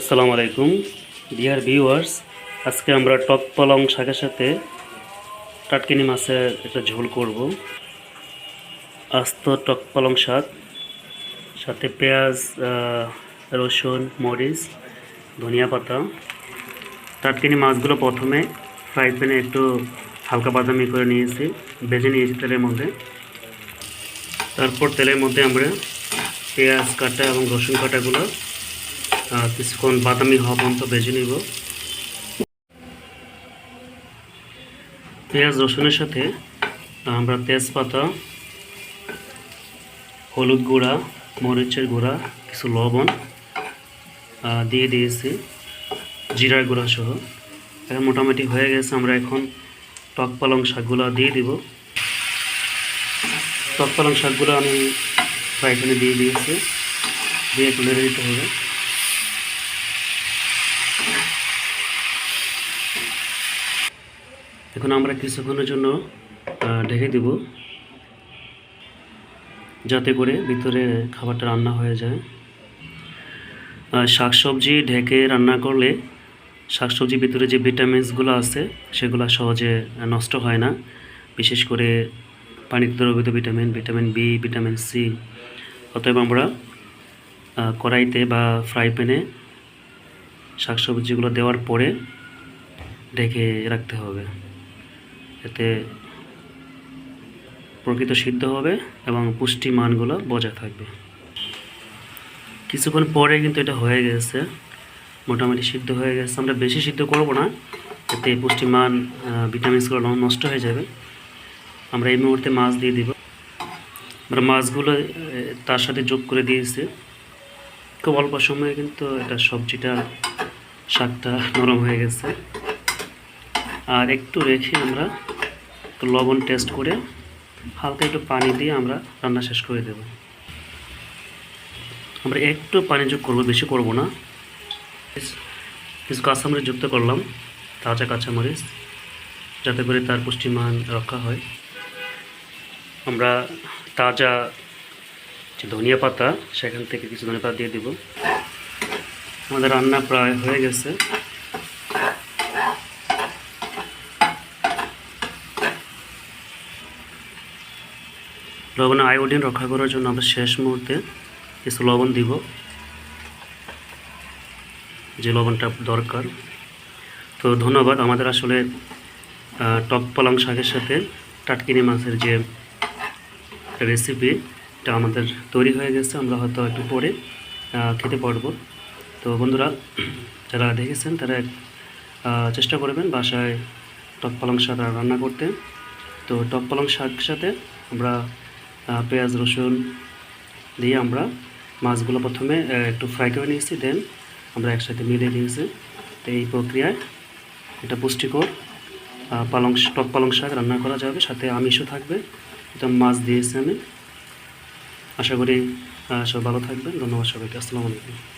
আসসালামু আলাইকুম। Dear viewers আজকে আমরা টক পালং শাকের সাথে টাটকিনি মাছের একটা ঝোল করব। আস্ত টক পালং শাক, সাথে পেঁয়াজ রসুন, মরিচ, ধনিয়া পাতা। টাটকিনি মাছগুলো প্রথমে ফ্রাই প্যানে একটু হালকা বাদামি করে নিয়েছি, ভেজে নিয়েছি তেলের মধ্যে। তারপর তেলের মধ্যে আমরা পেঁয়াজ কাটা এবং রসুন কাটাগুলো কিছুক্ষণ বাদামি হওয়া পর্যন্ত ভেজে নিব। পেঁয়াজ রসুনের সাথে আমরা তেজপাতা, হলুদ গুঁড়া, মরিচের গুঁড়া, কিছু লবণ দিয়ে দিয়েছি, জিরার গুঁড়া সহ। এখন মোটামুটি হয়ে গেছে, আমরা এখন টক পালং শাকগুলো দিয়ে দিব। টক পালং শাকগুলো আমি ফ্রাই প্যানে দিয়ে দিয়েছি, দিয়ে তুলে দিতে হবে। এখন আমরা কিছুক্ষণের জন্য ঢেকে দিব। যাতে করে ভিতরে খাবারটা রান্না হয়ে যায়। শাকসবজি ঢেকে রান্না করলে শাকসবজির ভিতরে যে ভিটামিনসগুলো আছে, সেগুলো সহজে নষ্ট হয় না। বিশেষ করে পানিতে দ্রবীত vitamin vitamin B, vitamin C. অতএব আমরা কড়াইতে বা ফ্রাই প্যানে শাকসবজিগুলো দেওয়ার পরে ঢেকে রাখতে হবে। এতে প্রকৃত সিদ্ধ হবে এবং পুষ্টি মানগুলো বজায় থাকবে। কিছুক্ষণ পরে কিন্তু এটা হয়ে গেছে, মোটামুটি সিদ্ধ হয়ে গেছে। আমরা বেশি সিদ্ধ করব না, এতে পুষ্টিমান ভিটামিনসগুলো নষ্ট হয়ে যাবে। আমরা এই মুহূর্তে মাছ দিয়ে দিব। আমরা মাছগুলো তার সাথে যোগ করে দিয়েছি। খুব অল্প সময়ে কিন্তু এটা সবজিটা, শাকটা নরম হয়ে গেছে। আর একটু রেখে আমরা একটু লবণ টেস্ট করে হালকা একটু পানি দিয়ে আমরা রান্না শেষ করে দেব। আমরা একটু পানি যোগ করব, বেশি করব না। কিছু কাঁচামরিচ যুক্ত করলাম তাজা কাঁচামরিচ, যাতে করে তার পুষ্টিমান রক্ষা হয়। আমরা তাজা যে ধনিয়া পাতা, সেখান থেকে কিছু ধনিয়া পাতা দিয়ে দিব। আমাদের রান্না প্রায় হয়ে গেছে। লবণে আয়োডিন রক্ষা করার জন্য আমরা শেষ মুহূর্তে কিছু লবণ দিব। যে লবণটা দরকার। তো ধন্যবাদ আমাদের আসলে টক পালং শাকের সাথে টাটকিনি মাছের যে রেসিপি এটা আমাদের তৈরি হয়ে গেছে। আমরা হয়তো একটু পরে খেতে পারব। তো বন্ধুরা, যারা দেখেছেন তারা চেষ্টা করবেন বাসায় টক পালং শাক রান্না করতে। তো টক পালং শাক সাথে আমরা পেঁয়াজ, রসুন দিয়ে আমরা মাছগুলো প্রথমে একটু ফ্রাই করে নিয়েছি দেন আমরা একসাথে মিলিয়ে নিয়েছি। তো এই প্রক্রিয়ায় এটা পুষ্টিকর পালং টক পালং শাক রান্না করা যাবে, সাথে আমিষও থাকবে। এটা মাছ দিয়েছি আমি। আশা করি সব ভালো থাকবেন। ধন্যবাদ সবাইকে। আসসালামু আলাইকুম।